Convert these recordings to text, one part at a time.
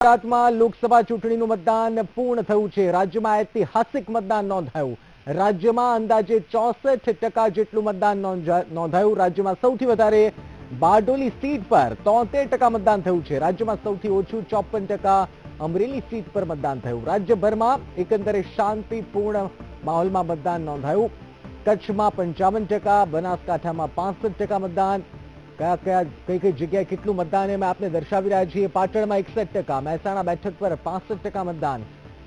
ગુજરાતમાં લોકસભા ચૂંટણીનું મતદાન પૂર્ણ થયું છે. રાજ્યમાં ઐતિહાસિક મતદાન નોંધાયું. રાજ્યમાં અંદાજે ચોસઠ ટકા જેટલું મતદાન નોંધાયું. રાજ્યમાં સૌથી વધારે બારડોલી સીટ પર તોતેર ટકા મતદાન થયું છે. રાજ્યમાં સૌથી ઓછું ચોપન ટકા અમરેલી સીટ પર મતદાન થયું. રાજ્યભરમાં એકંદરે શાંતિપૂર્ણ માહોલમાં મતદાન નોંધાયું. કચ્છમાં પંચાવન ટકા, બનાસકાંઠામાં પાસઠ ટકા મતદાન કયા કયા કઈ કઈ જગ્યાએ કેટલું મતદાન એમ આપને દર્શાવી રહ્યા છીએ. પાટણમાં એકસઠ ટકા, મહેસાણા બેઠક પર પાસઠ ટકા મતદાન,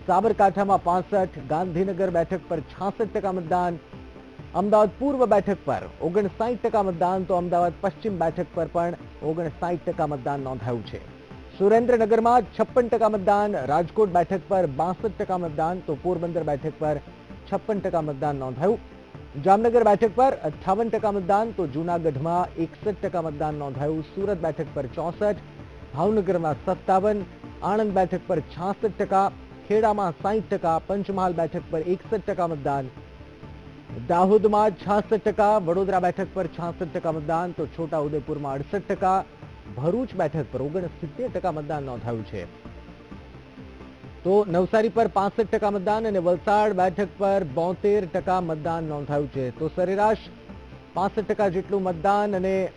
સાબરકાંઠામાં પાસઠ, ગાંધીનગર બેઠક પર છાસઠ ટકા મતદાન, અમદાવાદ પૂર્વ બેઠક પર ઓગણસાઠ ટકા મતદાન, તો અમદાવાદ પશ્ચિમ બેઠક પર પણ ઓગણસાઠ ટકા મતદાન નોંધાયું છે. સુરેન્દ્રનગરમાં છપ્પન ટકા મતદાન, રાજકોટ બેઠક પર બાસઠ ટકા મતદાન, તો પોરબંદર બેઠક પર છપ્પન ટકા મતદાન નોંધાયું. જામનગર બેઠક પર અઠ્ઠાવન ટકા મતદાન, તો જૂનાગઢમાં એકસઠ મતદાન નોંધાયું. સુરત બેઠક પર ચોસઠ, ભાવનગરમાં સત્તાવન, આણંદ બેઠક પર છાસઠ ટકા, ખેડામાં સાહીઠ ટકા, પંચમહાલ બેઠક પર એકસઠ ટકા મતદાન. દાહોદમાં છાસઠ ટકા, વડોદરા બેઠક પર છાસઠ ટકા મતદાન, તો છોટાઉદેપુરમાં અડસઠ ટકા, ભરૂચ બેઠક પર ઓગણસિત્તેર ટકા મતદાન નોંધાયું છે. તો નવસારી પર પાસઠ ટકા મતદાન અને વલસાડ બેઠક પર બોતેર ટકા મતદાન નોંધાયું છે. તો સરેરાશ પાસઠ ટકા જેટલું મતદાન અને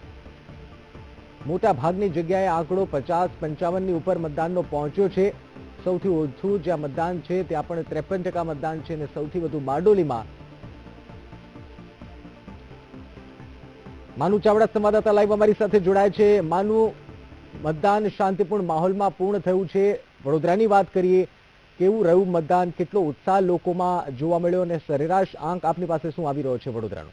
મોટા ભાગની જગ્યાએ આંકડો પચાસ પંચાવનની ઉપર મતદાનનો પહોંચ્યો છે. સૌથી ઓછું જ્યાં મતદાન છે ત્યાં પણ ત્રેપન ટકા મતદાન છે અને સૌથી વધુ બારડોલીમાં. માનુ ચાવડા સંવાદદાતા લાઈવ અમારી સાથે જોડાય છે. માનુ, મતદાન શાંતિપૂર્ણ માહોલમાં પૂર્ણ થયું છે. વડોદરાની વાત કરીએ કેવું રહ્યું મતદાન? કેટલો ઉત્સાહ લોકોમાં જોવા મળ્યો અને સરેરાશ આંક આપની પાસે શું આવી રહ્યો છે વડોદરાનો?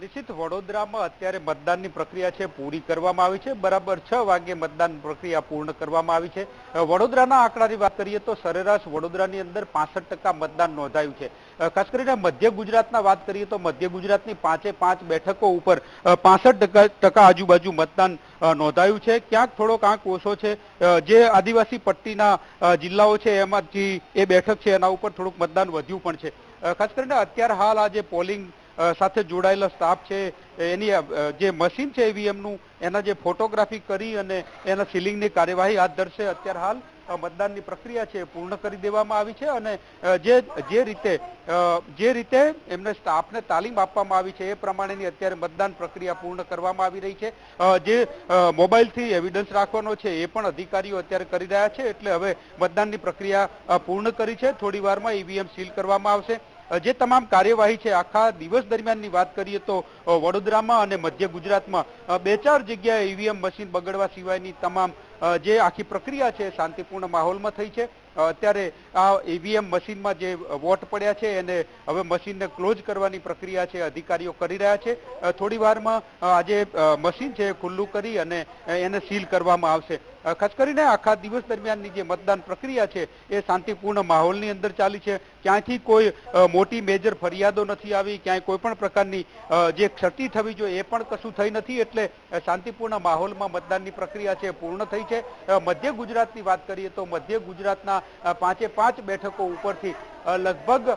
નિશ્ચિત વડોદરામાં અત્યારે મતદાનની પ્રક્રિયા છે, પૂરી કરવામાં આવી છે. બરાબર છ વાગે મતદાન પ્રક્રિયા પૂર્ણ કરવામાં આવી છે. વડોદરાના આંકડાની વાત કરીએ તો સરેરાશ વડોદરાની અંદર પાસઠ ટકા મતદાન નોંધાયું છે. ખાસ કરીને મધ્ય ગુજરાતના વાત કરીએ તો મધ્ય ગુજરાતની પાંચે પાંચ બેઠકો ઉપર પાસઠ ટકા આજુબાજુ મતદાન નોંધાયું છે. ક્યાંક થોડોક આંક ઓછો છે. જે આદિવાસી પટ્ટીના જિલ્લાઓ છે, એમાંથી એ બેઠક છે, એના ઉપર થોડુંક મતદાન વધ્યું પણ છે. ખાસ કરીને અત્યારે હાલ આ જે પોલિંગ સાથે જોડાયેલા સ્ટાફ છે એની જે મશીન છે ઈવીએમનું એના જે ફોટોગ્રાફી કરી અને એના સીલિંગની કાર્યવાહી હાથ ધરશે. અત્યારે હાલ મતદાનની પ્રક્રિયા છે પૂર્ણ કરી દેવામાં આવી છે અને જે જે રીતે જે રીતે એમને સ્ટાફને તાલીમ આપવામાં આવી છે એ પ્રમાણેની અત્યારે મતદાન પ્રક્રિયા પૂર્ણ કરવામાં આવી રહી છે. જે મોબાઈલથી એવિડન્સ રાખવાનો છે એ પણ અધિકારીઓ અત્યારે કરી રહ્યા છે. એટલે હવે મતદાનની પ્રક્રિયા પૂર્ણ કરી છે. થોડી વારમાં ઈવીએમ સીલ કરવામાં આવશે. જે તમામ કાર્યવાહી છે, આખા દિવસ દરમિયાનની વાત કરીએ તો વડોદરામાં અને મધ્ય ગુજરાતમાં બે ચાર જગ્યાએ ઈવીએમ મશીન બગડવા સિવાયની તમામ જે આખી પ્રક્રિયા છે, શાંતિપૂર્ણ માહોલમાં થઈ છે. અત્યારે આ ઈવીએમ મશીનમાં જે વોટ પડ્યા છે, એને હવે મશીનને ક્લોઝ કરવાની પ્રક્રિયા છે, અધિકારીઓ કરી રહ્યા છે. થોડી વારમાં આજે મશીન છે ખુલ્લું કરી અને એને સીલ કરવામાં આવશે. ખાસ કરીને આખા દિવસ દરમિયાનની જે મતદાન પ્રક્રિયા છે, એ શાંતિપૂર્ણ માહોલની અંદર ચાલી છે. ક્યાંયથી કોઈ મોટી મેજર ફરિયાદો નથી આવી, ક્યાંય કોઈ પણ પ્રકારની જે ક્ષતિ થવી જોઈએ, એ પણ કશું થઈ નથી એટલે શાંતિપૂર્ણ માહોલમાં મતદાનની પ્રક્રિયા છે પૂર્ણ થઈ છે. મધ્ય ગુજરાતની વાત કરીએ તો મધ્ય ગુજરાતના પાંચે પાંચ બેઠકો ઉપરથી લગભગ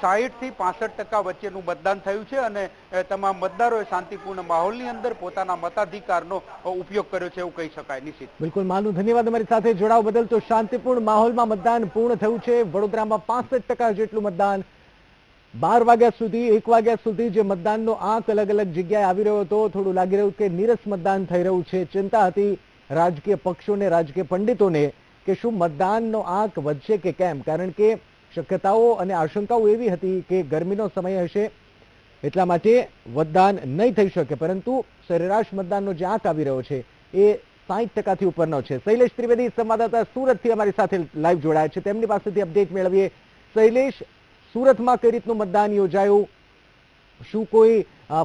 સાહીઠથી પાસઠ ટકા વચ્ચેનું મતદાન થયું છે અને તમામ મતદારોએ શાંતિપૂર્ણ માહોલની અંદર પોતાના મતાધિકારનો ઉપયોગ કર્યો છે એવું કહી શકાય, નિશ્ચિત. બિલકુલ, માનું, ધન્યવાદ અમારી સાથે. જોડાવ બદલ તો શાંતિપૂર્ણ માહોલમાં મતદાન પૂર્ણ થયું છે. વડોદરામાં પાસઠ ટકા જેટલું મતદાન બાર વાગ્યા સુધી, એક વાગ્યા સુધી જે મતદાનનો આંક અલગ અલગ જગ્યાએ આવી રહ્યો હતો, થોડું લાગી રહ્યું કે નીરસ મતદાન થઈ રહ્યું છે. ચિંતા હતી રાજકીય પક્ષોને, રાજકીય પંડિતોને કે શું મતદાનનો આંક વધશે કે કેમ? કારણ કે શક્યતાઓ અને આશંકાઓ એવી હતી કે ગરમીનો સમય હશે એટલા માટે મતદાન નહીં થઈ શકે, પરંતુ સરેરાશ મતદાનનો જે આંક આવી રહ્યો છે એ સાહીઠ ટકાથી ઉપરનો છે. શૈલેષ ત્રિવેદી, સંવાદદાતા સુરતથી અમારી સાથે લાઈવ જોડાયા છે. તેમની પાસેથી અપડેટ મેળવીએ. શૈલેષ, સુરતમાં કઈ રીતનું મતદાન યોજાયું? શું કોઈ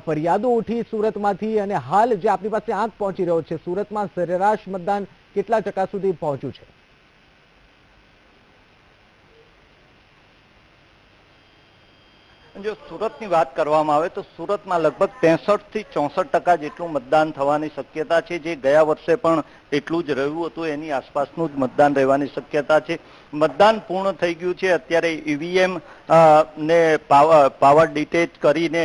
ફરિયાદો ઉઠી સુરતમાંથી? અને હાલ જે આપની પાસે આંક પહોંચી રહ્યો છે, સુરતમાં સરેરાશ મતદાન કેટલા ટકા સુધી પહોંચ્યું છે? જો સુરતની વાત કરવામાં આવે તો સુરતમાં લગભગ ત્રેસઠથી ચોસઠ ટકા જેટલું મતદાન થવાની શક્યતા છે. જે ગયા વર્ષે પણ એટલું જ રહ્યું હતું. એની આસપાસનું જ મતદાન રહેવાની શક્યતા છે. મતદાન પૂર્ણ થઈ ગયું છે. અત્યારે ઈવીએમ ને પાવર પાવર ડિટેચ કરીને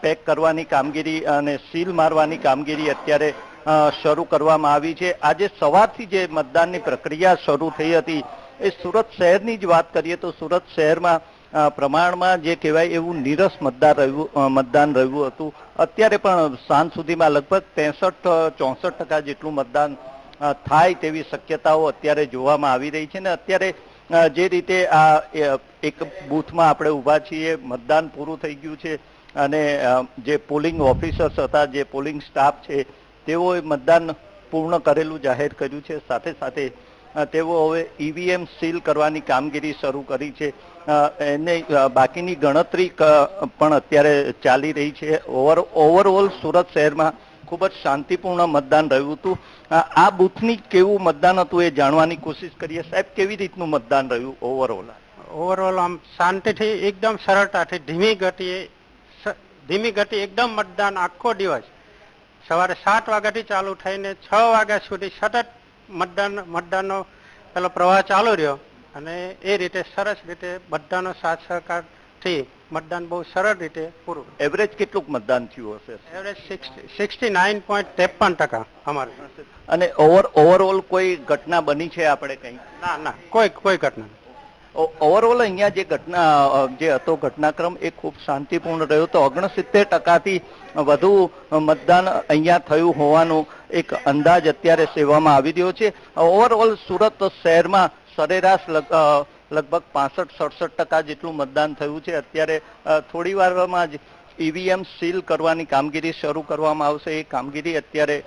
પેક કરવાની કામગીરી અને સીલ મારવાની કામગીરી અત્યારે શરૂ કરવામાં આવી છે. આજે સવારથી જે મતદાનની પ્રક્રિયા શરૂ થઈ હતી, એ સુરત શહેરની જ વાત કરીએ તો સુરત શહેરમાં પ્રમાણમાં જે કહેવાય એવું નીરસ મતદાર રહ્યું મતદાન રહ્યું હતું. અત્યારે પણ સાંજ સુધીમાં લગભગ ત્રેસઠ, ચોસઠ ટકા જેટલું મતદાન થાય તેવી શક્યતાઓ અત્યારે જોવામાં આવી રહી છે ને અત્યારે જે રીતે આ એક બૂથમાં આપણે ઊભા છીએ, મતદાન પૂરું થઈ ગયું છે અને જે પોલિંગ ઓફિસર્સ હતા, જે પોલિંગ સ્ટાફ છે, તેઓએ મતદાન પૂર્ણ કરેલું જાહેર કર્યું છે. સાથે સાથે તેઓ હવે ઈવીએમ સીલ કરવાની કામગીરી શરૂ કરી છે. એને બાકીની ગણતરી પણ અત્યારે ચાલી રહી છે. ઓવર ઓવરઓલ સુરત શહેરમાં ખૂબ જ શાંતિપૂર્ણ મતદાન રહ્યું હતું. આ બૂથની કેવું મતદાન હતું એ જાણવાની કોશિશ કરીએ. સાહેબ, કેવી રીતનું મતદાન રહ્યું ઓવરઓલ ઓવરઓલ આમ શાંતિથી એકદમ સરળતાથી ધીમી ગતિએ ધીમી ગતિ એકદમ મતદાન આખો દિવસ સવારે સાત વાગ્યાથી ચાલુ થઈને છ વાગ્યા સુધી સતત મતદાન મતદાનનો પેલો પ્રવાહ ચાલુ રહ્યો અને એ રીતે સરસ રીતે બધાનો સાથ સહકારથી મતદાન બહુ સરળ રીતે પૂરું એવરેજ કેટલું મતદાન થયું હશે? એવરેજ સિક્સટી નાઇન પોઈન્ટ ત્રેપન ટકા અમારે. અને ઓવર ઓવરઓલ કોઈ ઘટના બની છે આપણે કંઈ? ના ના કોઈ કોઈ ઘટના નહીં. ઓવરઓલ અહીંયા જે ઘટના જે હતો ઘટનાક્રમ એ ખૂબ શાંતિપૂર્ણ રહ્યો તો ઓગણસિત્તેર ટકાથી વધુ મતદાન અહીંયા થયું હોવાનો એક અંદાજ અત્યારે સેવામાં આવી રહ્યો છે. ઓવરઓલ સુરત શહેરમાં સરેરાશ લગભગ પાસઠ, સડસઠ ટકા જેટલું મતદાન થયું છે. અત્યારે થોડી વારમાં જ ઈવીએમ સીલ કરવાની કામગીરી શરૂ કરવામાં આવશે. એ કામગીરી અત્યારે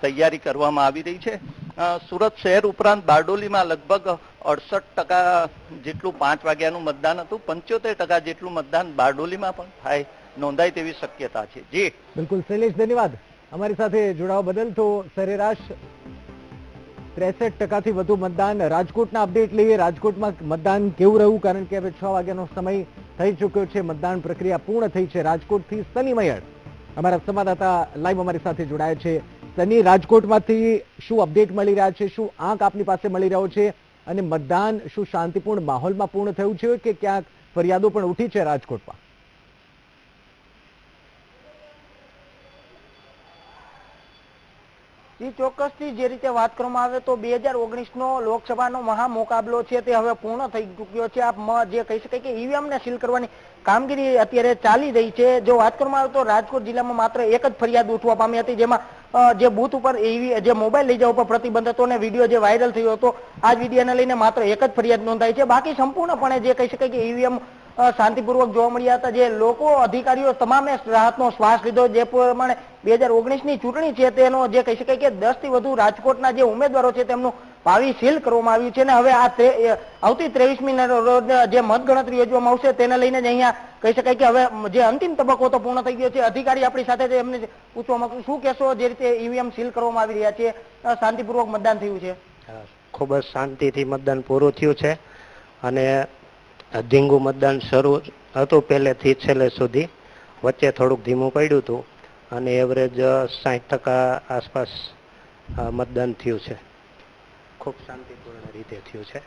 તૈયારી કરવામાં આવી રહી છે. સુરત શહેર ઉપરાંત બારડોલીમાં લગભગ અડસઠ ટકા જેટલું પાંચ વાગ્યાનું મતદાન હતું, પંચોતેર ટકા જેટલું મતદાન બારડોલીમાં પણ થાય, નોંધાય તેવી શક્યતા છે. જી. બિલકુલ. શૈલેષ, ધન્યવાદ. અમારી સાથે જોડાવા બદલ તો સરેરાશ ત્રેસઠ ટકાથી વધુ મતદાન રાજકોટના અપડેટ લઈએ. રાજકોટમાં મતદાન કેવું રહ્યું? કારણ કે હવે છ વાગ્યાનો સમય થઈ ચૂક્યો છે. મતદાન પ્રક્રિયા પૂર્ણ થઈ છે. રાજકોટથી સની મયળ અમારા સંવાદદાતા લાઈવ અમારી સાથે જોડાયા છે. સની રાજકોટમાંથી શું અપડેટ મળી રહ્યા છે, શું આંક આપની પાસે મળી રહ્યો છે અને મતદાન શું શાંતિપૂર્ણ માહોલમાં પૂર્ણ થયું છે કે ક્યાંક ફરિયાદો પણ ઉઠી છે રાજકોટમાં? ચોક્કસથી જે રીતે વાત કરવામાં આવે તો બે હજાર ઓગણીસનો લોકસભાનો મહા મુકાબલો છે તે હવે પૂર્ણ થઈ ચૂક્યો છે. આપ જે કહી શકાય કે ઈવીએમ ને સીલ કરવાની કામગીરી અત્યારે ચાલી રહી છે. જો વાત કરવામાં આવે તો રાજકોટ જિલ્લામાં માત્ર એક જ ફરિયાદ ઉઠવા પામી હતી, જેમાં જે બૂથ ઉપર એવી જે મોબાઈલ લઈ જવા ઉપર પ્રતિબંધ હતો અને વીડિયો જે વાયરલ થયો હતો આ જ વિડીયોને લઈને માત્ર એક જ ફરિયાદ નોંધાઈ છે. બાકી સંપૂર્ણપણે જે કહી શકાય કે ઈવીએમ શાંતિપૂર્વક જોવા મળ્યા હતા, જે લોકો, અધિકારીઓ તમામે રાહતનો શ્વાસ લીધો, જે પ્રમાણે બે હજાર ઓગણીસની ચૂંટણી છે તેનો જે કહી શકાય કે દસથી વધુ રાજકોટના જે ઉમેદવારો છે તેમનું ભાવિ સીલ કરવામાં આવ્યું છે અને હવે આ આવતી ત્રેવીસમી રોજ જે મતગણતરી યોજવામાં આવશે તેને લઈને જ અહીંયા કહી શકાય કે હવે જે અંતિમ તબક્કો તો પૂર્ણ થઈ ગયો છે. અધિકારી આપણી સાથે એમને પૂછવા માંગુ શું કહેશો જે રીતે ઈવીએમ સીલ કરવામાં આવી રહ્યા છે? શાંતિપૂર્વક મતદાન થયું છે. ખૂબ જ શાંતિથી મતદાન પૂરું થયું છે અને ધીંગું મતદાન શરૂ હતું પહેલેથી છેલ્લે સુધી. વચ્ચે થોડુંક ધીમું પડ્યું હતું અને એવરેજ સાઠ ટકા આસપાસ મતદાન થયું છે. ખૂબ શાંતિપૂર્ણ રીતે થયું છે.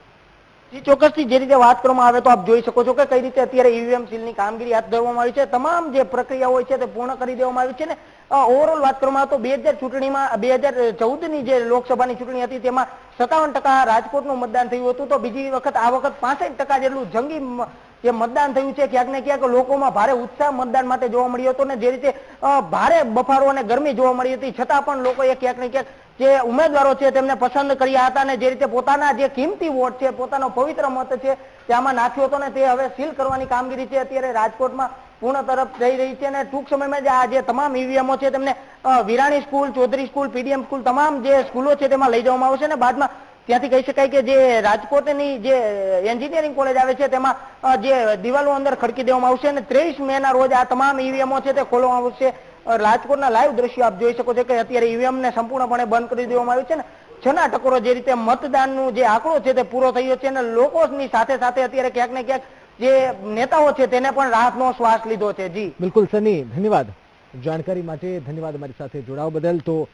જી, ચોક્કસથી જે રીતે વાત કરવામાં આવે તો આપ જોઈ શકો છો કે કઈ રીતે અત્યારે ઈવીએમ સીલની કામગીરી હાથ ધરવામાં આવી છે. તમામ જે પ્રક્રિયા હોય છે તે પૂર્ણ કરી દેવામાં આવી છે ને ઓવરઓલ વાત કરવામાં તો બે હજાર ચૂંટણીમાં, બે હજાર ચૌદની જે લોકસભાની ચૂંટણી હતી તેમાં સત્તાવન ટકા રાજકોટનું મતદાન થયું હતું તો બીજી વખત, આ વખત પાસઠ ટકા જેટલું જંગી જે મતદાન થયું છે, ક્યાંક ને ક્યાંક લોકોમાં ભારે ઉત્સાહ મતદાન માટે જોવા મળ્યો હતો ને, જે રીતે ભારે બફારો અને ગરમી જોવા મળી હતી. છતાં પણ લોકોએ ક્યાંક ને ક્યાંક જે ઉમેદવારો છે તેમને પસંદ કર્યા હતા અને જે રીતે પોતાના જે કિંમતી વોટ છે, પોતાનો પવિત્ર મત છે તે નાખ્યો હતો ને તે હવે સીલ કરવાની કામગીરી છે. અત્યારે રાજકોટમાં પૂર્ણ તરફ જઈ રહી છે અને ટૂંક સમયમાં જ આ જે તમામ ઈવીએમઓ છે તેમને Virani school, Chaudhary school, PDM school તમામ જે સ્કૂલો છે તેમાં લઈ જવામાં આવશે અને બાદમાં ત્યાંથી કહી શકાય કે જે રાજકોટની જે એન્જિનિયરિંગ કોલેજ આવે છે તેમાં જે દિવાલો અંદર ખડકી દેવામાં આવશે અને ત્રેવીસ મે ના રોજ આ તમામ ઈવીએમઓ છે તે ખોલવામાં આવશે. રાજકોટના લાઈવ દ્રશ્યો આપ જોઈ શકો છો કે અત્યારે ઈવીએમ ને સંપૂર્ણપણે બંધ કરી દેવામાં આવ્યું છે ને. છના ટકોરો જે રીતે મતદાનનું જે આંકડો છે તે પૂરો થયો છે અને લોકોની સાથે સાથે અત્યારે ક્યાંક ને ક્યાંક જે નેતાઓ છે તેને પણ રાહતનો શ્વાસ લીધો છે. જી. બિલકુલ, સની, ધન્યવાદ. જાણકારી માટે ધન્યવાદ અમારી સાથે જોડાવા બદલ. તો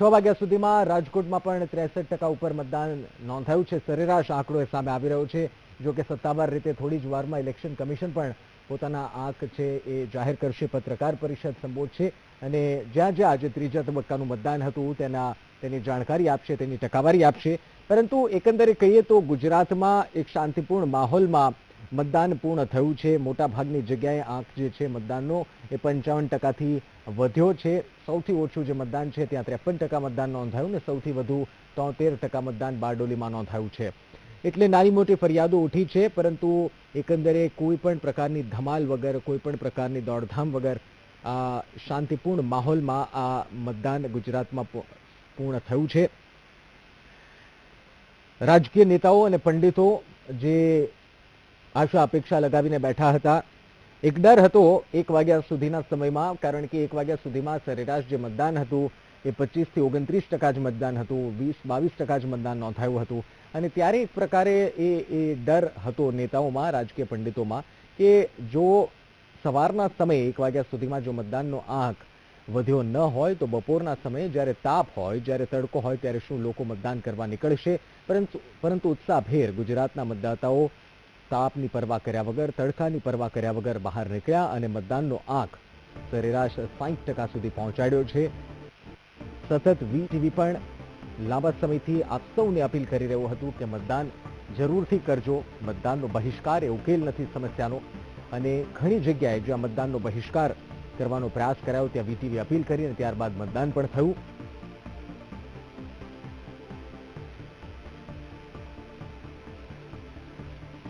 છ વાગ્યા સુધીમાં રાજકોટમાં પણ ત્રેસઠ ટકા ઉપર મતદાન નોંધાયું છે. સરેરાશ આંકડો સામે આવી રહ્યો છે. જો કે સત્તાવાર રીતે થોડી જ વારમાં ઇલેક્શન કમિશન પણ પોતાના આંક છે એ જાહેર કરશે પત્રકાર પરિષદ સંબોધશે અને જ્યાં જ્યાં આજે ત્રીજા તબક્કાનું મતદાન હતું, તેના તેની જાણકારી આપશે, તેની ટકાવારી આપશે. પરંતુ એકંદરે કહીએ તો ગુજરાતમાં એક શાંતિપૂર્ણ માહોલમાં મતદાન પૂર્ણ થયું છે. મોટાભાગની જગ્યાએ આંક જે છે મતદાનનો એ પંચાવન ટકાથી વધ્યો છે. સૌથી ઓછું જે મતદાન છે ત્યાં ત્રેપન ટકા મતદાન નોંધાયું ને સૌથી વધુ તોતેર ટકા મતદાન બારડોલીમાં નોંધાયું છે. એટલે નાની મોટી ફરિયાદો ઉઠી છે, પરંતુ એકંદરે કોઈ પણ પ્રકારની ધમાલ વગર, કોઈ પણ પ્રકારની દોડધામ વગર આ શાંતિપૂર્ણ માહોલમાં આ મતદાન ગુજરાતમાં પૂર્ણ થયું છે. રાજકીય નેતાઓ અને પંડિતો જે આશા અપેક્ષા લગાવીને બેઠા હતા, એક ડર હતો એક વાગ્યા સુધીના સમયમાં, કારણ કે એક વાગ્યા સુધીમાં સરેરાશ જે મતદાન હતું એ પચીસથી ઓગણત્રીસ ટકા જ મતદાન હતું, વીસ બાવીસ ટકા જ મતદાન નોંધાયું હતું. અને ત્યારે એક પ્રકારે એ એ ડર હતો નેતાઓમાં, રાજકીય પંડિતોમાં, કે જો સવારના સમયે એક વાગ્યા સુધીમાં જો મતદાનનો આંક વધ્યો ન હોય, તો બપોરના સમયે જ્યારે તાપ હોય, જ્યારે તડકો હોય, ત્યારે શું લોકો મતદાન કરવા નીકળશે? પરંતુ પરંતુ ઉત્સાહભેર ગુજરાતના મતદાતાઓ તાપની પરવા કર્યા વગર, તડકાની પરવા કર્યા વગર બહાર નીકળ્યા અને મતદાનનો આંક સરેરાશ સાહીઠ ટકા સુધી પહોંચાડ્યો છે. સતત વી ટીવી પણ લાંબા સમયથી આપ સૌને અપીલ કરી રહ્યું હતું કે મતદાન જરૂરથી કરજો. મતદાનનો બહિષ્કાર એ ઉકેલ નથી સમસ્યાનો. અને ઘણી જગ્યાએ જ્યાં મતદાનનો બહિષ્કાર કરવાનો પ્રયાસ કરાયો, ત્યાં વીટીવી અપીલ કરી અને ત્યારબાદ મતદાન પણ થયું.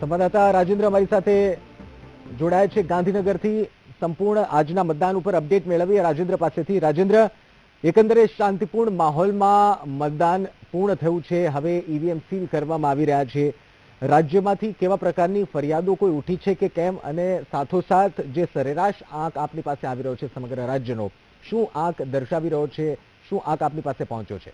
સંવાદદાતા રાજેન્દ્ર અમારી સાથે જોડાયા છે ગાંધીનગરથી. સંપૂર્ણ આજના મતદાન ઉપર અપડેટ મેળવીએ. રાજેન્દ્ર પાસેથી. રાજેન્દ્ર એકંદરે શાંતિપૂર્ણ માહોલમાં મતદાન પૂર્ણ થયું છે. હવે ઈવીએમ સીલ કરવામાં આવી રહ્યા છે. રાજ્યમાંથી કેવા પ્રકારની ફરિયાદો કોઈ ઉઠી છે કે કેમ અને સાથોસાથ જે સરેરાશ આંક આપની પાસે આવી રહ્યો છે સમગ્ર રાજ્યનો, શું આંક દર્શાવી રહ્યો છે? શું આંક આપની પાસે પહોંચ્યો છે?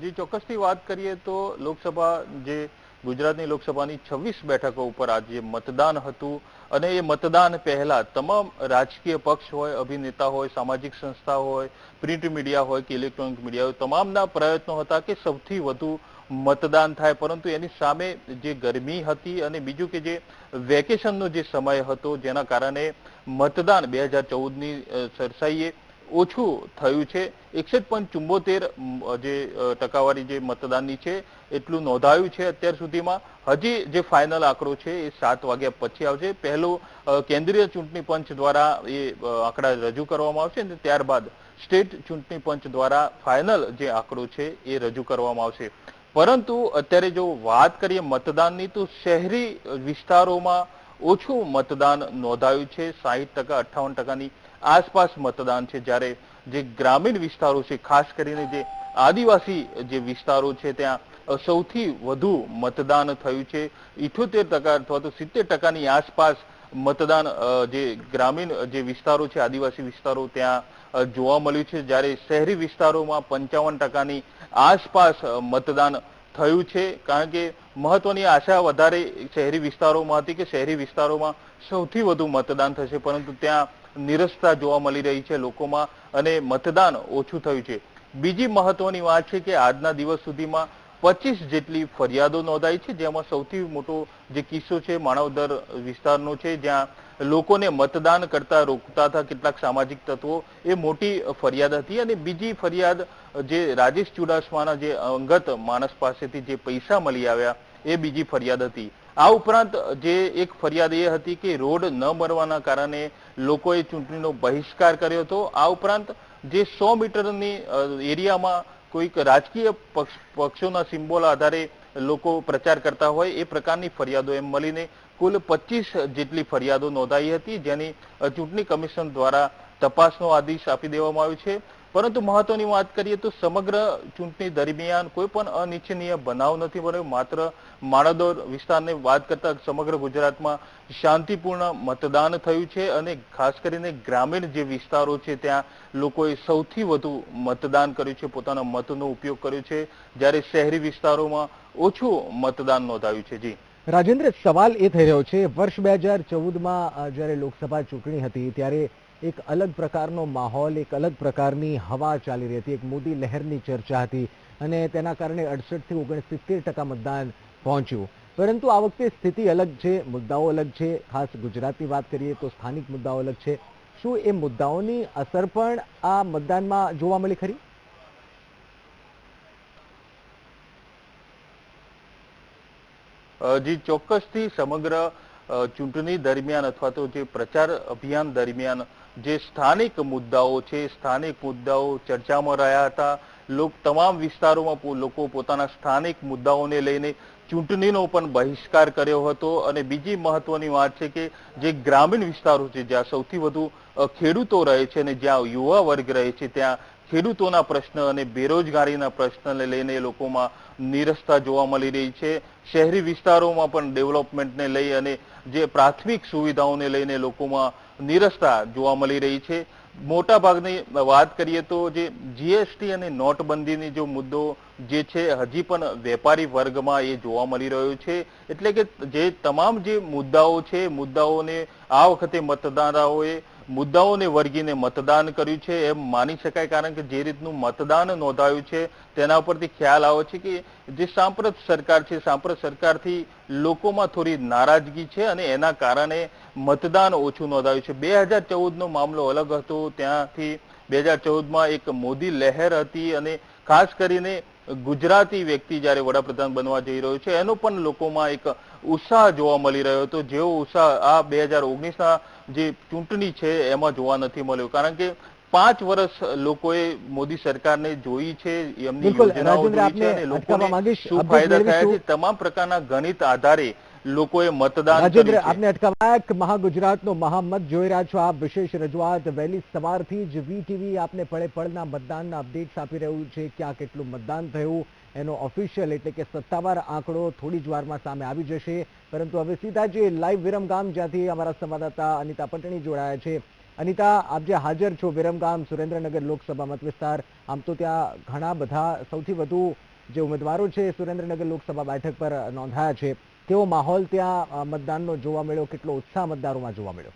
જે, ચોક્કસથી વાત કરીએ તો લોકસભા જે ગુજરાતની લોકસભાની છવ્વીસ બેઠકો ઉપર આજે મતદાન હતું અને એ મતદાન પહેલા તમામ રાજકીય પક્ષ હોય, અભિનેતા હોય, સામાજિક સંસ્થા હોય, પ્રિન્ટ મીડિયા હોય કે ઇલેક્ટ્રોનિક મીડિયા હોય, તમામના પ્રયત્નો હતા કે સૌથી વધુ મતદાન થાય. પરંતુ એની સામે જે ગરમી હતી અને બીજું કે જે વેકેશનનો જે સમય હતો, જેના કારણે મતદાન બે હજાર ચૌદની સરસાઈએ ઓછું થયું છે. એકસઠ પોઈન્ટ ચુંબોતેર જે ટકાવારી જે મતદાનની છે, એટલું નોંધાયું છે અત્યાર સુધીમાં. હજી જે ફાઇનલ આંકડો છે એ સાત વાગ્યા પછી આવશે. પહેલો કેન્દ્રીય ચૂંટણી પંચ દ્વારા એ આંકડા રજૂ કરવામાં આવશે અને ત્યારબાદ સ્ટેટ ચૂંટણી પંચ દ્વારા ફાઇનલ જે આંકડો છે એ રજૂ કરવામાં આવશે. પરંતુ અત્યારે જો વાત કરીએ મતદાનની, તો શહેરી વિસ્તારોમાં ઓછું મતદાન નોંધાયું છે. સાહીઠ ટકા, અઠ્ઠાવન ટકાની આસપાસ મતદાન છે. જ્યારે જે ગ્રામીણ વિસ્તારો છે, ખાસ કરીને જે આદિવાસી જે વિસ્તારો છે, ત્યાં સૌથી વધુ મતદાન થયું છે. ઇઠોતેર ટકા અથવા તો સિત્તેર ટકાની આસપાસ મતદાન જે ગ્રામીણ જે વિસ્તારો છે, આદિવાસી વિસ્તારો ત્યાં જોવા મળ્યું છે. જ્યારે શહેરી વિસ્તારોમાં પંચાવન ટકાની આસપાસ મતદાન થયું છે. કારણ કે મહત્વની આશા વધારે શહેરી વિસ્તારોમાં હતી કે શહેરી વિસ્તારોમાં સૌથી વધુ મતદાન થશે. પરંતુ ત્યાં નિરસતા જોવા મળી રહી છે લોકોમાં અને મતદાન ઓછું થયું છે. બીજી મહત્વની વાત છે કે આજના દિવસ સુધીમાં પચીસ જેટલી ફરિયાદો નોંધાઈ છે, જેમાં સૌથી મોટો જે કિસ્સો છે માણાવદર વિસ્તારનો છે, જ્યાં લોકોને મતદાન કરતા રોકતા હતા કેટલાક સામાજિક તત્વો. એ મોટી ફરિયાદ હતી અને બીજી ફરિયાદ જે રાજેશ ચુડાસમાના જે અંગત માણસ પાસેથી જે પૈસા મળી આવ્યા, એ બીજી ફરિયાદ હતી. આ ઉપરાંત જે એક ફરિયાદ એ હતી કે રોડ ન બનવાના કારણે લોકોએ ચૂંટણીનો બહિષ્કાર કર્યો હતો. આ ઉપરાંત જે સો મીટરની એરિયામાં કોઈક રાજકીય પક્ષ, પક્ષોના સિમ્બોલ આધારે લોકો પ્રચાર કરતા હોય, એ પ્રકારની ફરિયાદો એમ મળીને કુલ પચીસ જેટલી ફરિયાદો નોંધાઈ હતી, જેની ચૂંટણી કમિશન દ્વારા તપાસનો આદેશ આપી દેવામાં આવ્યો છે. પરંતુ મહત્વની વાત કરીએ તો સમગ્ર ચૂંટણી દરમિયાન કોઈ પણ અનિચ્છનીય બનાવ નથી બન્યો માત્ર માણાદોર વિસ્તારની વાત કરતા સમગ્ર ગુજરાતમાં શાંતિપૂર્ણ મતદાન થયું છે અને ખાસ કરીને ગ્રામીણ જે વિસ્તારો છે, ત્યાં લોકોએ સૌથી વધુ મતદાન કર્યું છે, પોતાના મતનો ઉપયોગ કર્યો છે. જ્યારે શહેરી વિસ્તારોમાં ઓછું મતદાન નોંધાયું છે. જી. રાજેન્દ્ર, સવાલ એ થઈ રહ્યો છે, વર્ષ બે હજાર ચૌદમાં જ્યારે લોકસભા ચૂંટણી હતી, ત્યારે એક અલગ પ્રકારનો માહોલ, એક અલગ પ્રકારની હવા ચાલી રહી હતી, એક મોદી લહેરની ચર્ચા હતી અને તેના કારણે અડસઠથી ઓગણસિત્તેર ટકા મતદાન પહોંચ્યું. પરંતુ આ વખતે સ્થિતિ અલગ છે, મુદ્દાઓ અલગ છે. ખાસ ગુજરાતની વાત કરીએ તો સ્થાનિક મુદ્દાઓ અલગ છે. શું એ મુદ્દાઓની અસર પણ આ મતદાનમાં જોવા મળી ખરી? જી ચોક્કસથી સમગ્ર ચૂંટણી દરમિયાન અથવા તો જે પ્રચાર અભિયાન દરમિયાન જે સ્થાનિક મુદ્દાઓ છે, સ્થાનિક મુદ્દાઓ ચર્ચામાં રહ્યા હતા, લોક તમામ વિસ્તારોમાં લોકો પોતાના સ્થાનિક મુદ્દાઓને લઈને ચૂંટણીનો પણ બહિષ્કાર કર્યો હતો. અને બીજી મહત્વની વાત છે કે જે ગ્રામીણ વિસ્તારો છે, જ્યાં સૌથી વધુ ખેડૂતો રહે છે અને જ્યાં યુવા વર્ગ રહે છે, ત્યાં ખેડૂતોના પ્રશ્ન અને બેરોજગારીના પ્રશ્નને લઈને લોકોમાં નિરસતા જોવા મળી રહી છે. શહેરી વિસ્તારોમાં પણ ડેવલપમેન્ટને લઈ અને જે પ્રાથમિક સુવિધાઓને લઈને લોકોમાં નીરસતા જોવા મળી રહી છે. મોટા ભાગની વાત કરીએ તો જે જીએસટી અને નોટબંધીની જો મુદ્દો જે છે, હજી પણ વેપારી વર્ગમાં એ જોવા મળી રહ્યો છે. એટલે કે જે તમામ જે મુદ્દાઓ છે, મુદ્દાઓને આ વખતે મતદારોએ મુદ્દાઓને વર્ગીને મતદાન કર્યું છે, એમ માની શકાય કારણ કે જે રીતનું મતદાન નોંધાયું છે, તેના ઉપરથી ખ્યાલ આવે છે કે જે સાંપ્રત સરકાર છે, સાંપ્રત સરકારથી લોકોમાં થોડી નારાજગી છે અને એના કારણે મતદાન ઓછું નોંધાયું છે. બે હજાર ચૌદનો મામલો અલગ હતો. ત્યાંથી બે હજાર ચૌદમાં એક મોદી લહેર હતી અને ખાસ કરીને ગુજરાતી વ્યક્તિ જ્યારે વડાપ્રધાન બનવા જઈ રહ્યો છે એનો પણ લોકોમાં એક ઉત્સાહ જોવા મળી રહ્યો હતો. જેવો ઉત્સાહ આ બે હજાર ઓગણીસના જે ચૂંટણી છે એમાં જોવા નથી મળ્યો. કારણ કે પાંચ વર્ષ લોકોએ મોદી સરકારને જોઈ છે એમની યોજનાઓ જોઈ છે અને લોકોને શું ફાયદા થયા છે તમામ પ્રકારના ગણિત આધારે લોકોએ મતદાન રાજેન્દ્ર આપને અટકાવાક મહાગુજરાતનો મહામત જોઈ રહ્યા છો આપ. વિશેષ રજૂઆત વહેલી સવારથી જ વીટીવી આપને પળે પળના મતદાનના અપડેટ્સ આપી રહ્યું છે. ક્યાં કેટલું મતદાન થયું એનો ઓફિશિયલ એટલે કે સત્તાવાર આંકડો થોડી જ વારમાં સામે આવી જશે. પરંતુ હવે સીધા જે લાઈવ વિરમગામ જ્યાંથી અમારા સંવાદદાતા અનિતા પટણી જોડાયા છે. અનિતા આપ જે હાજર છો વિરમગામ સુરેન્દ્રનગર લોકસભા મત વિસ્તાર આમ તો ત્યાં ઘણા બધા સૌથી વધુ જે ઉમેદવારો છે સુરેન્દ્રનગર લોકસભા બેઠક પર નોંધાયા છે. કેવો માહોલ ત્યાં મતદાનનો જોવા મળ્યો કેટલો ઉત્સાહ મતદારોમાં જોવા મળ્યો?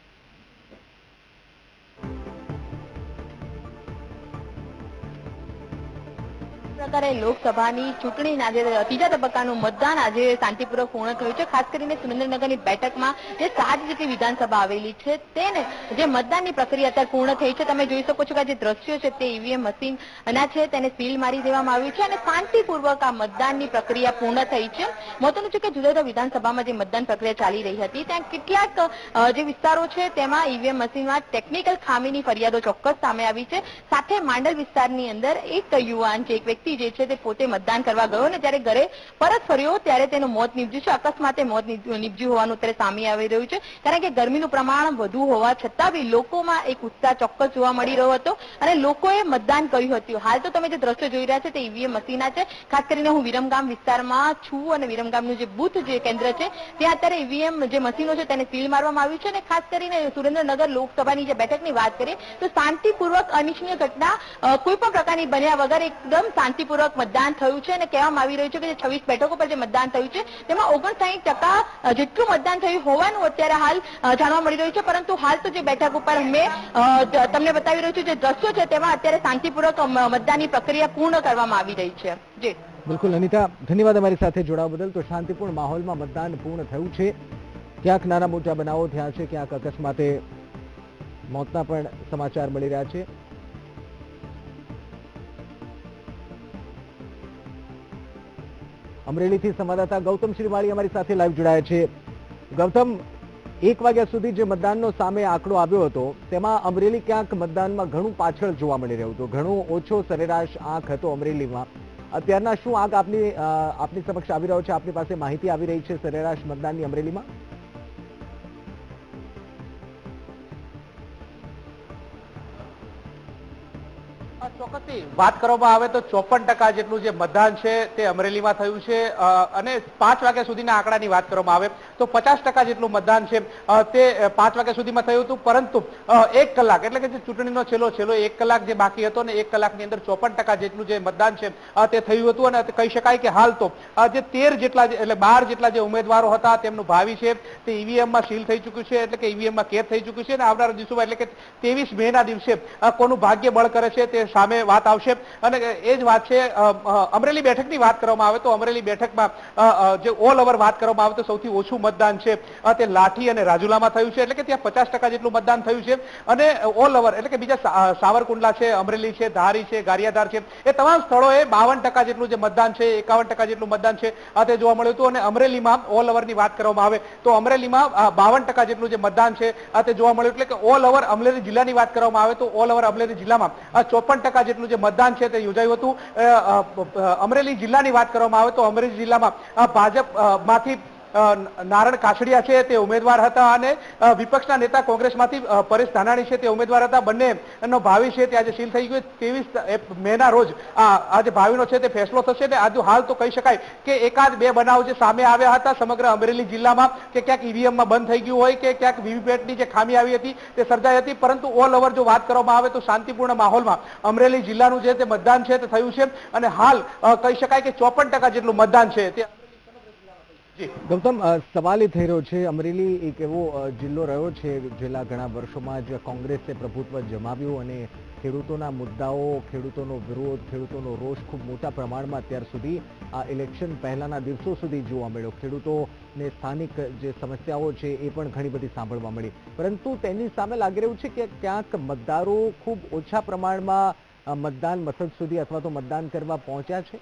પ્રકારે લોકસભાની ચૂંટણીના જે ત્રીજા તબક્કાનું મતદાન આજે શાંતિપૂર્વક પૂર્ણ થયું છે. ખાસ કરીને સુરેન્દ્રનગરની બેઠકમાં જે સાત જેટલી વિધાનસભા આવેલી છે, તેને જે મતદાનની પ્રક્રિયા અત્યારે પૂર્ણ થઈ છે, તમે જોઈ શકો છો કે જે દ્રશ્યો છે તે ઈવીએમ મશીનના છે, તેને સીલ મારી દેવામાં આવ્યું છે અને શાંતિપૂર્વક આ મતદાનની પ્રક્રિયા પૂર્ણ થઈ છે. મહત્વનું છે કે જુદા જુદા વિધાનસભામાં જે મતદાન પ્રક્રિયા ચાલી રહી હતી, ત્યાં કેટલાક જે વિસ્તારો છે તેમાં ઈવીએમ મશીનમાં ટેકનિકલ ખામીની ફરિયાદો ચોક્કસ સામે આવી છે. સાથે માંડલ વિસ્તારની અંદર એક યુવાન છે, એક વ્યક્તિ જે છે તે પોતે મતદાન કરવા ગયો અને જ્યારે ઘરે પરત ફર્યો ત્યારે તેનું મોત નીપજ્યું છે. અકસ્માતે મોત નીપજ્યું હોવાનું અત્યારે સામે આવી રહ્યું છે. કારણ કે ગરમીનું પ્રમાણ વધુ હોવા છતાં બી લોકોમાં એક ઉત્સાહ ચોક્કસ જોવા મળી રહ્યો હતો અને લોકોએ મતદાન કર્યું હતું. હાલ તો તમે જે દ્રશ્યો જોઈ રહ્યા છે તે ઈવીએમ મશીના છે. ખાસ કરીને હું વિરમગામ વિસ્તારમાં છું અને વિરમગામનું જે બુથ જે કેન્દ્ર છે, ત્યાં અત્યારે ઈવીએમ જે મશીનો છે તેને સીલ મારવામાં આવ્યું છે અને ખાસ કરીને સુરેન્દ્રનગર લોકસભાની જે બેઠકની વાત કરીએ તો શાંતિપૂર્વક અનિચ્છનીય ઘટના કોઈ પણ પ્રકારની બન્યા વગર એકદમ શાંતિપૂર્વક મતદાન થયું છે અને કહેવામાં આવી રહ્યું છે કે જે છવ્વીસ બેઠકો પર જે મતદાન થયું છે, તેમાં ઓગણસાઠ ટકા જેટલું મતદાન થયું હોવાનું અત્યારે હાલ જાણવા મળી રહ્યું છે. પરંતુ હાલ તો જે બેઠક ઉપર મેં તમને બતાવી રહ્યું છું જે દ્રશ્યો છે, તેમાં અત્યારે શાંતિપૂર્વક મતદાનની પ્રક્રિયા પૂર્ણ કરવામાં આવી રહી છે. જી. બિલકુલ, અનિતા, ધન્યવાદ અમારી સાથે જોડાવા બદલ. તો શાંતિપૂર્ણ માહોલમાં મતદાન પૂર્ણ થયું છે. ક્યાંક નાના મોટા બનાવો થયા છે, ક્યાંક અકસ્માતે મોતના પણ સમાચાર મળી રહ્યા છે. અમરેલીથી સંવાદદાતા ગૌતમ શ્રીવાળી અમારી સાથે લાઈવ જોડાયા છે. ગૌતમ, એક વાગ્યા સુધી જે મતદાનનો સામે આંકડો આવ્યો હતો, તેમાં અમરેલી ક્યાંક મતદાનમાં ઘણું પાછળ જોવા મળી રહ્યું હતું. ઘણું ઓછો સરેરાશ આંક હતો અમરેલીમાં. અત્યારના શું આંક આપની આપની સમક્ષ આવી રહ્યો છે? આપની પાસે માહિતી આવી રહી છે સરેરાશ મતદાનની અમરેલીમાં? વાત કરવામાં આવે તો ચોપન ટકા જેટલું જે મતદાન છે તે અમરેલીમાં થયું છે. અને પાંચ વાગ્યા સુધીના આંકડાની વાત કરવામાં આવે તો પચાસ ટકા જેટલું મતદાન છે. તે પાંચ વાગ્યા સુધીમાં થયું હતું, પરંતુ એક કલાક એટલે કે જે ચૂંટણીનો છેલ્લો છેલ્લો એક કલાક જે બાકી હતો ને એક કલાકની અંદર ચોપન જેટલું જે મતદાન છે તે થયું હતું. અને કહી શકાય કે હાલ તો જે તેર જેટલા એટલે બાર જેટલા જે ઉમેદવારો હતા તેમનું ભાવિ છે, તે ઈવીએમમાં સીલ થઈ ચૂક્યું છે, એટલે કે ઈવીએમમાં કેદ થઈ ચૂક્યું છે. અને આવનારા દિવસોમાં એટલે કે ત્રેવીસ મે ના દિવસે કોનું ભાગ્ય બળ કરે છે તે સામે વાત આવશે. અને એ જ વાત છે અમરેલી બેઠકની વાત કરવામાં આવે તો અમરેલી બેઠકમાં જે ઓલ ઓવર વાત કરવામાં આવે તો સૌથી ઓછું મતદાન છે. તે લાઠી અને રાજુલામાં થયું છે, એટલે કે ત્યાં પચાસ ટકા જેટલું મતદાન થયું છે. અને ઓલ ઓવર, એટલે કે બીજા સાવરકુંડલા છે, અમરેલી છે, ધારી છે, ગારિયાધાર છે, એ તમામ સ્થળોએ બાવન ટકા જેટલું જે મતદાન છે, એકાવન ટકા જેટલું મતદાન છે તે જોવા મળ્યું હતું. અને અમરેલીમાં ઓલ ઓવરની વાત કરવામાં આવે તો અમરેલીમાં બાવન ટકા જેટલું જે મતદાન છે તે જોવા મળ્યું. એટલે કે ઓલ ઓવર અમરેલી જિલ્લાની વાત કરવામાં આવે તો ઓલ ઓવર અમરેલી જિલ્લામાં ચોપન ટકા જેટલું જે મતદાન છે તે યોજાયું હતું. અમરેલી જિલ્લાની વાત કરવામાં આવે તો અમરેલી જિલ્લામાં ભાજપમાંથી નારણ કાછડિયા છે તે ઉમેદવાર હતા અને વિપક્ષના નેતા કોંગ્રેસમાંથી પરેશ ધાનાણી છે તે ઉમેદવાર હતા. બંને નો ભાવિ છે તે આજે સીલ થઈ ગયું. ત્રેવીસ મેના રોજ આજે ભાવિનો છે તે ફેસલો થશે ને આજુ હાલ તો કહી શકાય કે એકાદ બે બનાવ જે સામે આવ્યા હતા સમગ્ર અમરેલી જિલ્લામાં કે ક્યાંક ઈવીએમમાં બંધ થઈ ગયું હોય કે ક્યાંક વીવીપેટની જે ખામી આવી હતી તે સર્જાઈ હતી. પરંતુ ઓલ ઓવર જો વાત કરવામાં આવે તો શાંતિપૂર્ણ માહોલમાં અમરેલી જિલ્લાનું જે તે મતદાન છે તે થયું છે. અને હાલ કહી શકાય કે ચોપન ટકા જેટલું મતદાન છે તે ગૌતમ સવાલ એ થઈ રહ્યો છે. અમરેલી એક એવો જિલ્લો રહ્યો છે છેલ્લા ઘણા વર્ષોમાં જ કોંગ્રેસે પ્રભુત્વ જમાવ્યું અને ખેડૂતોના મુદ્દાઓ, ખેડૂતોનો વિરોધ, ખેડૂતોનો રોષ ખૂબ મોટા પ્રમાણમાં અત્યાર સુધી આ ઇલેક્શન પહેલાના દિવસો સુધી જોવા મળ્યો. ખેડૂતોને સ્થાનિક જે સમસ્યાઓ છે એ પણ ઘણી બધી સાંભળવા મળી. પરંતુ તેની સામે લાગી રહ્યું છે કે ક્યાંક મતદારો ખૂબ ઓછા પ્રમાણમાં મતદાન મથક સુધી અથવા તો મતદાન કરવા પહોંચ્યા છે?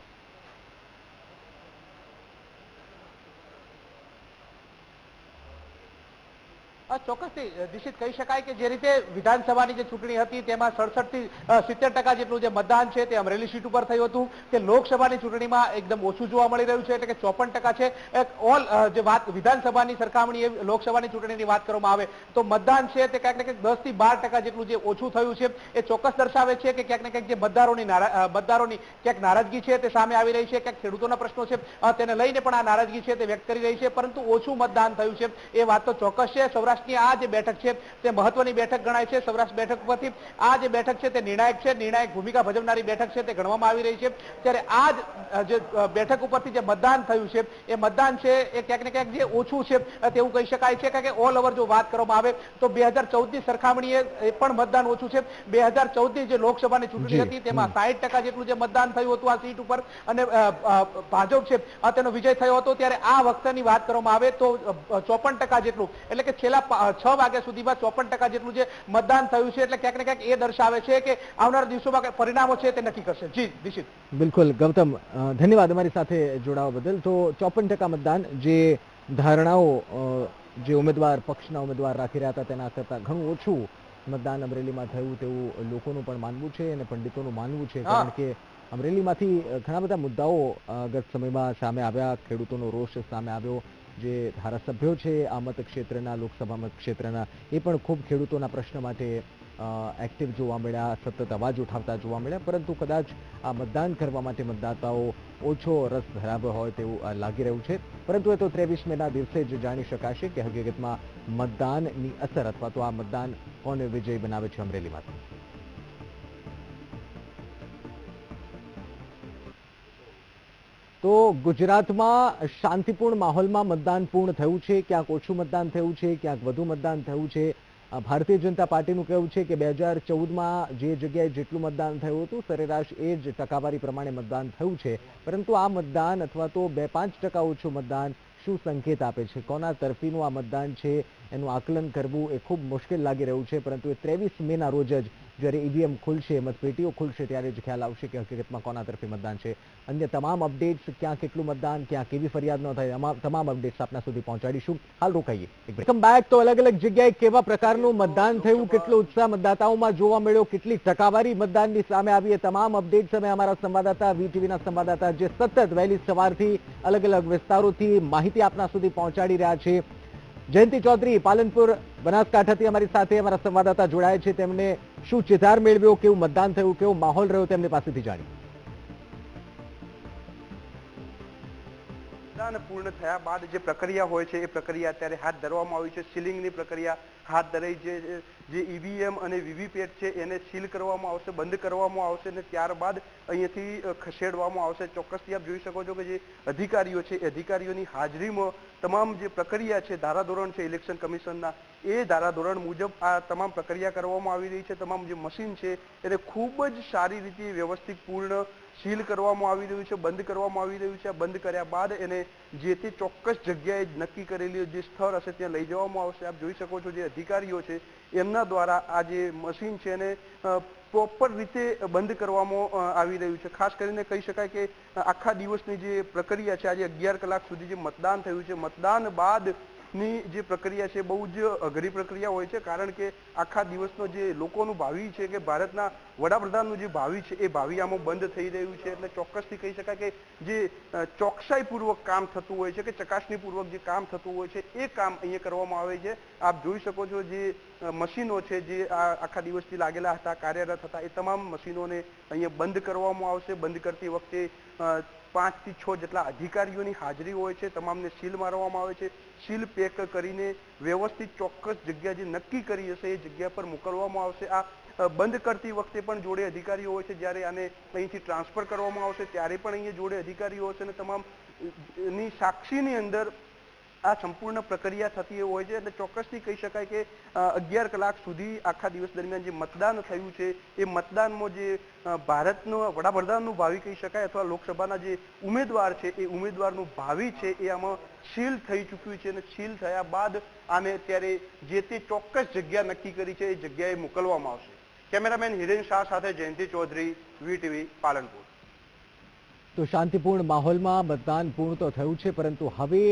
ચોક્કસથી નિશ્ચિત કહી શકાય કે જે રીતે વિધાનસભાની જે ચૂંટણી હતી, તેમાં સડસઠથી સિત્તેર ટકા જેટલું જે મતદાન છે તે અમરેલી સીટ ઉપર થયું હતું, તે લોકસભાની ચૂંટણીમાં એકદમ ઓછું જોવા મળી રહ્યું છે, એટલે કે ચોપન ટકા છે. ઓલ જે વાત વિધાનસભાની સરખામણી એ લોકસભાની ચૂંટણીની વાત કરવામાં આવે, તો મતદાન છે તે ક્યાંક ને ક્યાંક દસથી બાર ટકા જેટલું જે ઓછું થયું છે, એ ચોક્કસ દર્શાવે છે કે ક્યાંક ને ક્યાંક જે મતદારોની મતદારોની ક્યાંક નારાજગી છે તે સામે આવી રહી છે, ક્યાંક ખેડૂતોના પ્રશ્નો છે તેને લઈને પણ આ નારાજગી છે તે વ્યક્ત કરી રહી છે, પરંતુ ઓછું મતદાન થયું છે, એ વાત તો ચોક્કસ છે. સૌરાષ્ટ્રની આ જે બેઠક છે તે મહત્વની બેઠક ગણાય છે. સૌરાષ્ટ્ર બેઠક પરથી આ જે બેઠક છે તે નિર્ણાયક છે. નિર્ણાયક ભૂમિકા ભજવનારી બેઠક છે તે ગણવામાં આવી રહી છે. ત્યારે આ જે બેઠક ઉપરથી જે મતદાન થયું છે એ મતદાન છે એ ક્યાંક ને ક્યાંક જે ઓછું છે તેવું કહી શકાય છે. કારણ કે ઓલ ઓવર જો વાત કરવામાં આવે તો બે હજાર ચૌદની સરખામણીએ એ પણ મતદાન ઓછું છે. બે હજાર ચૌદની જે લોકસભાની ચૂંટણી હતી તેમાં સાહીઠ ટકા જેટલું જે મતદાન થયું હતું આ સીટ ઉપર અને ભાજપ છે તેનો વિજય થયો હતો. ત્યારે આ વખતની વાત કરવામાં આવે તો ચોપન ટકા જેટલું એટલે કે છેલ્લા છ વાગ્યા સુધીમાં ચોપન ટકા જેટલું જે મતદાન થયું છે એટલે ક્યાંક ને ક્યાંક એ દર્શાવે છે કે આવનારા દિવસોમાં પરિણામો છે તે નક્કી કરશે. જી દિશિત. બિલકુલ ગૌતમ ધન્યવાદ અમારી સાથે જોડાવા બદલ. તો ચોપન ટકા મતદાન જે ધારણાઓ જે ઉમેદવાર પક્ષના ઉમેદવાર રાખી રહ્યા હતા તેના કરતાં ઘણું ઓછું મતદાન અમરેલીમાં થયું તેવું લોકોનું પણ માનવું છે અને પંડિતોનું માનવું છે. કારણ કે અમરેલીમાંથી ઘણા બધા મુદ્દાઓ ગત સમયમાં સામે આવ્યા ખેડૂતોનો રોષ સામે આવ્યો જે ધારાસભ્યો છે, આ મત ક્ષેત્રના લોકસભા મત ક્ષેત્રના, એ પણ ખૂબ ખેડૂતોના પ્રશ્ન માટે એક્ટિવ જોવા મળ્યા, સતત અવાજ ઉઠાવતા જોવા મળ્યા. પરંતુ કદાચ આ મતદાન કરવા માટે મતદાતાઓ ઓછો રસ ધરાવ્યો હોય તેવું લાગી રહ્યું છે. પરંતુ એ તો ત્રેવીસ મેના દિવસે જ જાણી શકાશે કે હકીકતમાં મતદાનની અસર અથવા તો આ મતદાન કોને વિજય બનાવે છે, અમરેલીમાં. તો ગુજરાતમાં શાંતિપૂર્ણ માહોલમાં મતદાન પૂર્ણ થયું છે, ક્યાંક ઓછું મતદાન થયું છે, ક્યાંક વધુ મતદાન થયું છે. ભારતીય જનતા પાર્ટીનું કહેવું છે કે બે હજાર ચૌદમાં જે જગ્યાએ જેટલું મતદાન થયું હતું, સરેરાશ એ જ ટકાવારી પ્રમાણે મતદાન થયું છે. પરંતુ આ મતદાન અથવા તો બે પાંચ ટકા ઓછું મતદાન શું સંકેત આપે છે? કોના તરફીનું આ મતદાન છે? એનું આકલન કરવું એ ખૂબ મુશ્કેલ લાગી રહ્યું છે, પરંતુ એ ત્રેવીસ મેના રોજ જ જ્યારે ઈવીએમ ખુલશે, મતપેટીઓ ખુલશે, ત્યારે જ ખ્યાલ આવશે કે હકીકતમાં કોના તરફે મતદાન છે. અન્ય તમામ અપડેટ્સ, ક્યાં કેટલું મતદાન, ક્યાં કેવી ફરિયાદ ન થાય, તમામ અપડેટ્સ આપના સુધી પહોંચાડીશું. હાલ રોકાઈએ. વેલકમ બેક તો અલગ અલગ જગ્યાએ કેવા પ્રકારનું મતદાન થયું? કેટલો ઉત્સાહ મતદાતાઓમાં જોવા મળ્યો? કેટલી ટકાવારી મતદાનની સામે આવી તમામ અપડેટ્સ અમે અમારા સંવાદદાતા વીટીવીના સંવાદદાતા જે સતત વહેલી સવારથી અલગ અલગ વિસ્તારોથી માહિતી આપના સુધી પહોંચાડી રહ્યા છે. જયંતિ ચૌધરી, પાલનપુર, બનાસકાંઠાથી અમારી સાથે અમારા સંવાદદાતા જોડાયા છે. તેમને શું ચિતાર મેળવ્યો, કેવું મતદાન થયું, કેવો માહોલ રહ્યો તેમની પાસેથી જાણી મતદાન પૂર્ણ થયા બાદ જે પ્રક્રિયા હોય છે, એ પ્રક્રિયા અત્યારે હાથ ધરવામાં આવી છે. સીલિંગની પ્રક્રિયા, હાથ ધરાઈ જે જે ઈવીએમ અને વીવીપેટ છે, એને સીલ કરવામાં આવશે, બંધ કરવામાં આવશે અને ત્યારબાદ અહીંયાથી ખસેડવામાં આવશે. ચોક્કસથી આપ જોઈ શકો છો કે જે અધિકારીઓ છે, એ અધિકારીઓની હાજરીમાં તમામ જે પ્રક્રિયા છે, ધારાધોરણ છે, ઇલેક્શન કમિશનના, એ ધારાધોરણ મુજબ આ તમામ પ્રક્રિયા કરવામાં આવી રહી છે. તમામ જે મશીન છે, એને ખૂબ જ સારી રીતે વ્યવસ્થિત, પૂર્ણ સીલ કરવામાં આવી રહ્યું છે, બંધ કરવામાં આવી રહ્યું છે. બંધ કર્યા બાદ એને જે તે ચોક્કસ જગ્યાએ નક્કી કરેલી જે સ્થળ હશે ત્યાં લઈ જવામાં આવશે. આપ જોઈ શકો છો જે અધિકારીઓ છે, એમના દ્વારા આ જે મશીન છે એને પ્રોપર રીતે બંધ કરવામાં આવી રહ્યું છે. ખાસ કરીને કહી શકાય કે આખા દિવસની જે પ્રક્રિયા છે, આજે અગિયાર કલાક સુધી જે મતદાન થયું છે, મતદાન બાદ ની જે પ્રક્રિયા છે, બહુ જ અઘરી પ્રક્રિયા હોય છે, કારણ કે આખા દિવસનો જે લોકોનું ભાવિ છે કે ભારતના વડાપ્રધાનનું જે ભાવિ છે, એ ભાવિ આમાં બંધ થઈ રહ્યું છે. એટલે ચોક્કસથી કહી શકાય કે જે ચોકસાઈપૂર્વક કામ થતું હોય છે કે ચકાસણીપૂર્વક જે કામ થતું હોય છે, એ કામ અહીંયા કરવામાં આવે છે. આપ જોઈ શકો છો જે મશીનો છે જે આ આખા દિવસથી લાગેલા હતા, કાર્યરત હતા, એ તમામ મશીનોને અહીંયા બંધ કરવામાં આવશે. બંધ કરતી વખતે અ, પાંચથી છ જેટલા અધિકારીઓની હાજરી હોય છે તમામને સીલ મારવામાં આવે છે. સીલ પેક કરીને વ્યવસ્થિત ચોક્કસ જગ્યા જે નક્કી કરી હશે એ જગ્યા પર મોકલવામાં આવશે. આ બંધ કરતી વખતે પણ જોડે અધિકારીઓ હોય છે જ્યારે આને અહીંથી ટ્રાન્સફર કરવામાં આવશે ત્યારે પણ અહીંયા જોડે અધિકારીઓ હશે અને તમામની સાક્ષીની અંદર આ સંપૂર્ણ પ્રક્રિયા થતી હોય છે એટલે ચોક્કસથી કહી શકાય કે અગિયાર કલાક સુધી આખા દિવસ દરમિયાન જે મતદાન થયું છે, એ મતદાનમાં જે ભારતનો વડાપ્રધાનનું ભાવિ કહી શકાય અથવા લોકસભાના જે ઉમેદવાર છે, એ ઉમેદવારનું ભાવિ છે, એ આમાં સીલ થઈ ચૂક્યું છે અને સીલ થયા બાદ આને અત્યારે જે તે ચોક્કસ જગ્યા નક્કી કરી છે, એ જગ્યાએ મોકલવામાં આવશે. કેમેરામેન હિરેન શાહ સાથે જયંતિ ચૌધરી વીટીવી પાલનપુર. તો શાંતિપૂર્ણ માહોલમાં મતદાન પૂર્ણ તો થયું છે, પરંતુ હવે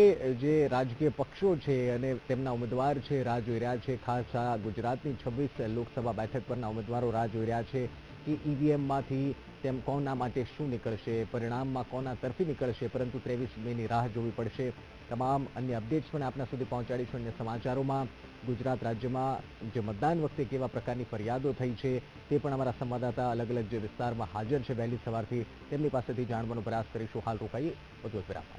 જે રાજકીય પક્ષો છે અને તેમના ઉમેદવાર છે, રાહ જોઈ રહ્યા છે. ખાસ ગુજરાતની છવ્વીસ લોકસભા બેઠક પરના ઉમેદવારો રાહ જોઈ રહ્યા છે કે ઈવીએમમાંથી તેમ કોના માટે શું નીકળશે, પરિણામમાં કોના તરફી નીકળશે, પરંતુ ત્રેવીસ મેની રાહ જોવી પડશે. તમામ અન્ય અપડેટ્સ પણ આપના સુધી પહોંચાડીશું અન્ય સમાચારોમાં. ગુજરાત રાજ્યમાં જે મતદાન વખતે કેવા પ્રકારની ફરિયાદો થઈ છે તે પણ અમારા સંવાદદાતા અલગ અલગ જે વિસ્તારમાં હાજર છે વહેલી સવારથી તેમની પાસેથી જાણવાનો પ્રયાસ કરીશું. હાલ રોકાઈએ વધુ વિરામ.